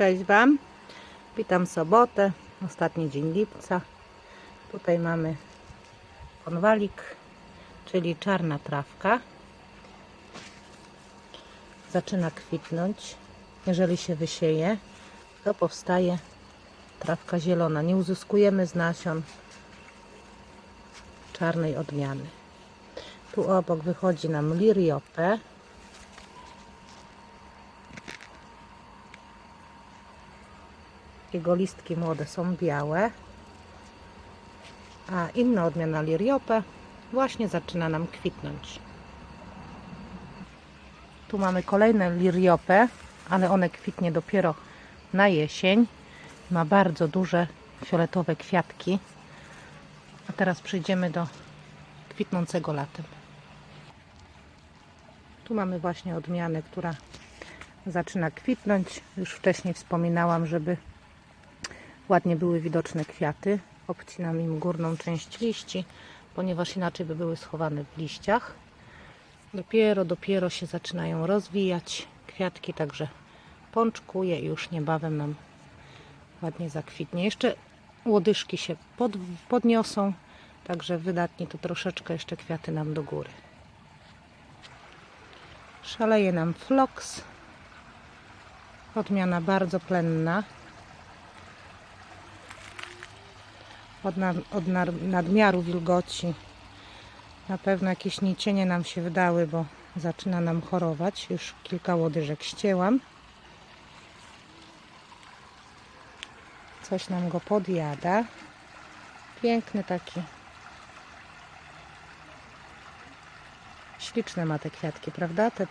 Cześć Wam. Witam sobotę, ostatni dzień lipca. Tutaj mamy konwalik, czyli czarna trawka. Zaczyna kwitnąć. Jeżeli się wysieje, to powstaje trawka zielona. Nie uzyskujemy z nasion czarnej odmiany. Tu obok wychodzi nam liriope. Jego listki młode są białe, a inna odmiana liriope właśnie zaczyna nam kwitnąć. Tu mamy kolejne liriope, ale one kwitnie dopiero na jesień. Ma bardzo duże fioletowe kwiatki. A teraz przejdziemy do kwitnącego latem. Tu mamy właśnie odmianę, która zaczyna kwitnąć. Już wcześniej wspominałam, żeby ładnie były widoczne kwiaty. Obcinam im górną część liści, ponieważ inaczej by były schowane w liściach. Dopiero, dopiero się zaczynają rozwijać kwiatki, także pączkuje i już niebawem nam ładnie zakwitnie. Jeszcze łodyżki się pod, podniosą, także wydatnie to troszeczkę jeszcze kwiaty nam do góry. Szaleje nam floks. Odmiana bardzo plenna. Od, od nadmiaru wilgoci na pewno jakieś nicienie nam się wydały, bo zaczyna nam chorować. Już kilka łodyżek ścięłam. Coś nam go podjada. Piękny taki. Śliczne ma te kwiatki, prawda? Te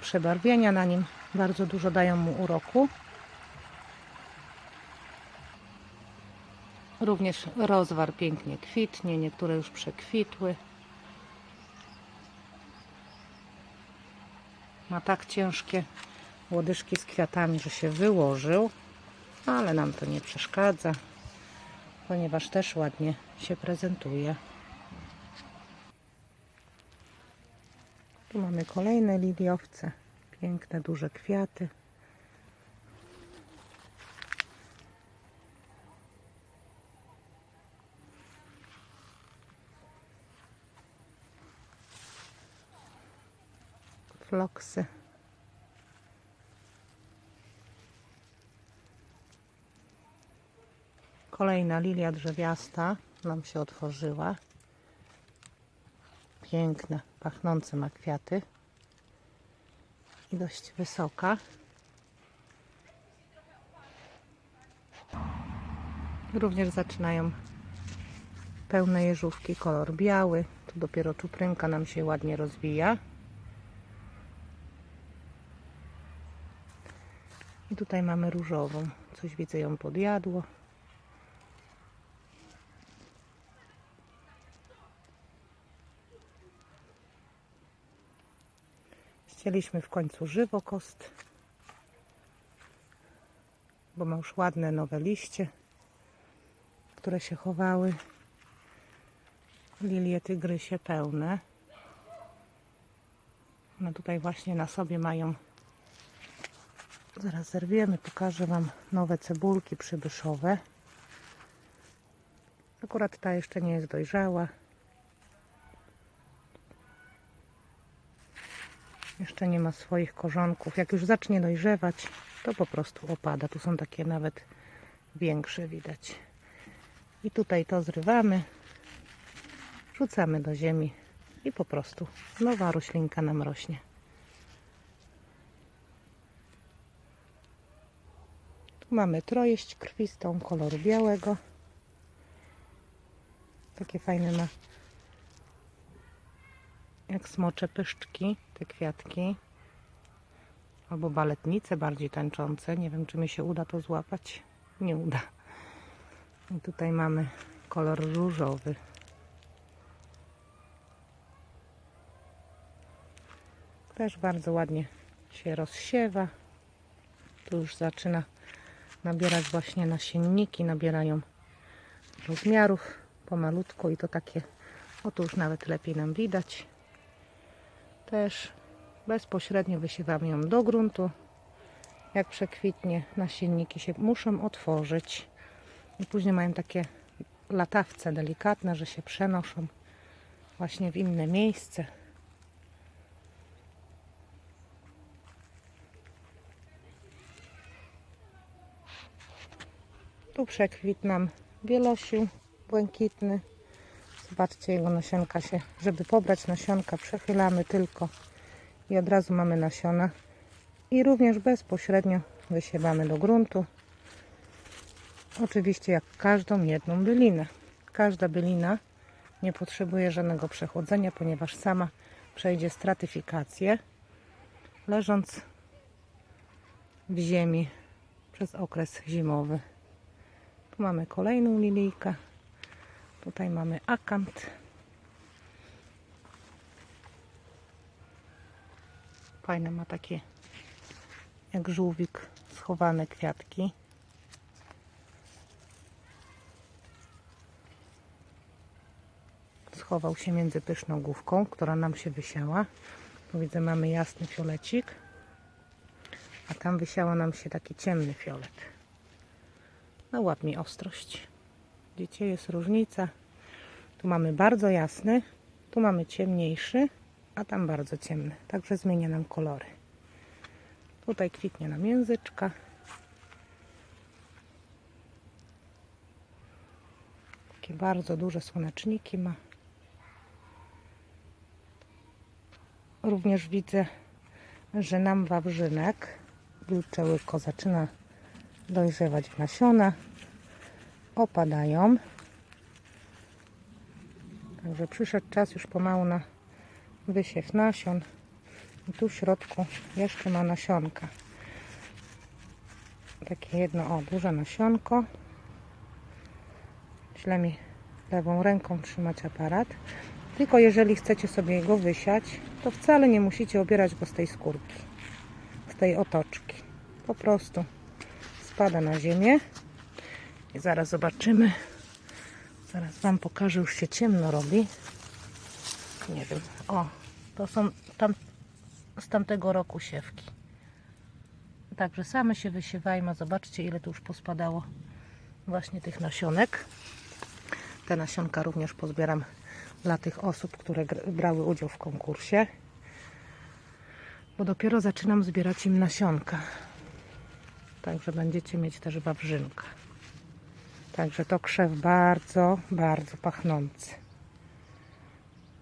przebarwienia na nim bardzo dużo dają mu uroku. Również rozwar pięknie kwitnie, niektóre już przekwitły. Ma tak ciężkie łodyżki z kwiatami, że się wyłożył, ale nam to nie przeszkadza, ponieważ też ładnie się prezentuje. Tu mamy kolejne liliowce, piękne, duże kwiaty. Floksy. Kolejna lilia drzewiasta nam się otworzyła. Piękna, pachnące ma kwiaty. I dość wysoka. Również zaczynają pełne jeżówki, kolor biały. Tu dopiero czuprynka nam się ładnie rozwija. I tutaj mamy różową. Coś widzę ją podjadło. Chcieliśmy w końcu żywokost, bo ma już ładne nowe liście, które się chowały. Lilie tygrysie pełne. One tutaj właśnie na sobie mają Zaraz zerwiemy, pokażę Wam nowe cebulki przybyszowe. Akurat ta jeszcze nie jest dojrzała. Jeszcze nie ma swoich korzonków. Jak już zacznie dojrzewać, to po prostu opada. Tu są takie nawet większe widać. I tutaj to zrywamy, rzucamy do ziemi i po prostu nowa roślinka nam rośnie. Mamy trojeść krwistą koloru białego. Takie fajne ma jak smocze pyszczki, te kwiatki. Albo baletnice bardziej tańczące. Nie wiem, czy mi się uda to złapać. Nie uda. I tutaj mamy kolor różowy. Też bardzo ładnie się rozsiewa. Tu już zaczyna nabierać właśnie nasienniki, nabierają rozmiarów pomalutku i to takie, o tu już nawet lepiej nam widać. Też bezpośrednio wysiewamy ją do gruntu Jak przekwitnie, nasienniki się muszą otworzyć. I później mają takie latawce delikatne, że się przenoszą właśnie w inne miejsce. Tu przekwit nam bielosiu błękitny. Zobaczcie, jego nasionka się, żeby pobrać nasionka, przechylamy tylko i od razu mamy nasiona. I również bezpośrednio wysiewamy do gruntu. Oczywiście jak każdą jedną bylinę. Każda bylina nie potrzebuje żadnego przechodzenia, ponieważ sama przejdzie stratyfikację, leżąc w ziemi przez okres zimowy. Mamy kolejną lilijkę. Tutaj mamy akant. Fajne ma takie jak żółwik schowane kwiatki. Schował się między pyszną główką, która nam się wysiała. Tu widzę mamy jasny fiolecik, a tam wysiała nam się taki ciemny fiolet. No łap mi ostrość. Widzicie, jest różnica. Tu mamy bardzo jasny, tu mamy ciemniejszy, a tam bardzo ciemny. Także zmienia nam kolory. Tutaj kwitnie nam języczka. Takie bardzo duże słoneczniki ma. Również widzę, że nam wawrzynek wilcze łyko zaczyna dojrzewać nasiona. Opadają. Także przyszedł czas już pomału na wysiew nasion. I tu w środku jeszcze ma nasionka. Takie jedno, o, duże nasionko. Źle mi lewą ręką trzymać aparat. Tylko jeżeli chcecie sobie go wysiać, to wcale nie musicie obierać go z tej skórki, z tej otoczki. Po prostu spada na ziemię. I zaraz zobaczymy. Zaraz Wam pokażę, już się ciemno robi. Nie wiem. O, to są tam, z tamtego roku siewki. Także same się wysiewajmy. Zobaczcie, ile tu już pospadało właśnie tych nasionek. Te nasionka również pozbieram dla tych osób, które brały udział w konkursie. Bo dopiero zaczynam zbierać im nasionka. Także będziecie mieć też wawrzynka. Także to krzew bardzo, bardzo pachnący.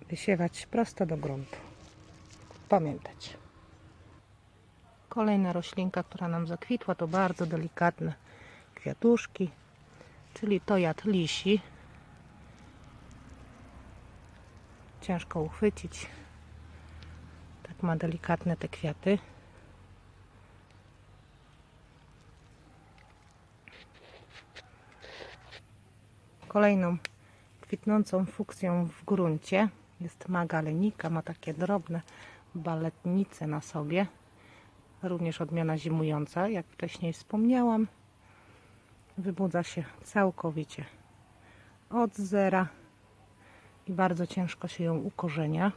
Wysiewać prosto do gruntu. Pamiętać. Kolejna roślinka, która nam zakwitła, to bardzo delikatne kwiatuszki, czyli to jad lisi. Ciężko uchwycić. Tak ma delikatne te kwiaty. Kolejną kwitnącą fukcją w gruncie jest magalenika. Ma takie drobne baletnice na sobie. Również odmiana zimująca, jak wcześniej wspomniałam. Wybudza się całkowicie od zera i bardzo ciężko się ją ukorzenia.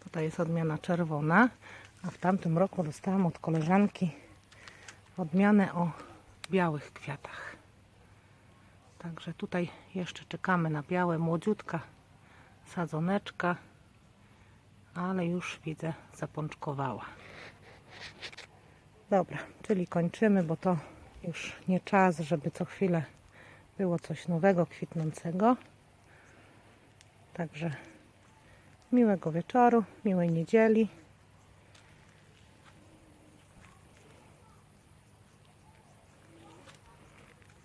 Tutaj jest odmiana czerwona, a w tamtym roku dostałam od koleżanki odmianę o białych kwiatach. Także tutaj jeszcze czekamy na białe, młodziutka sadzoneczka, ale już widzę zapączkowała. Dobra, czyli kończymy, bo to już nie czas, żeby co chwilę było coś nowego, kwitnącego. Także miłego wieczoru, miłej niedzieli.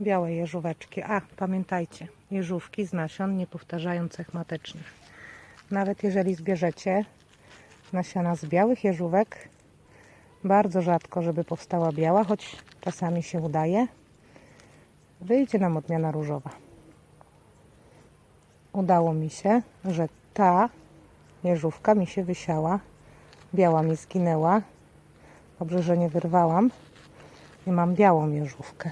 Białe jeżóweczki. A, pamiętajcie, jeżówki z nasion nie powtarzają cech matecznych. Nawet jeżeli zbierzecie nasiona z białych jeżówek, bardzo rzadko, żeby powstała biała, choć czasami się udaje, wyjdzie nam odmiana różowa. Udało mi się, że ta jeżówka mi się wysiała, biała mi zginęła. Dobrze, że nie wyrwałam i mam białą jeżówkę.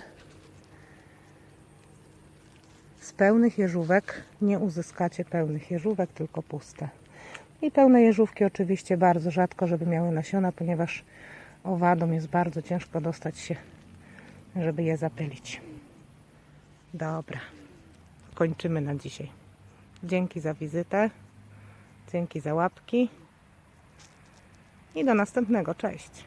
Z pełnych jeżówek nie uzyskacie pełnych jeżówek, tylko puste. I pełne jeżówki oczywiście bardzo rzadko, żeby miały nasiona, ponieważ owadom jest bardzo ciężko dostać się, żeby je zapylić. Dobra, kończymy na dzisiaj. Dzięki za wizytę, dzięki za łapki i do następnego. Cześć.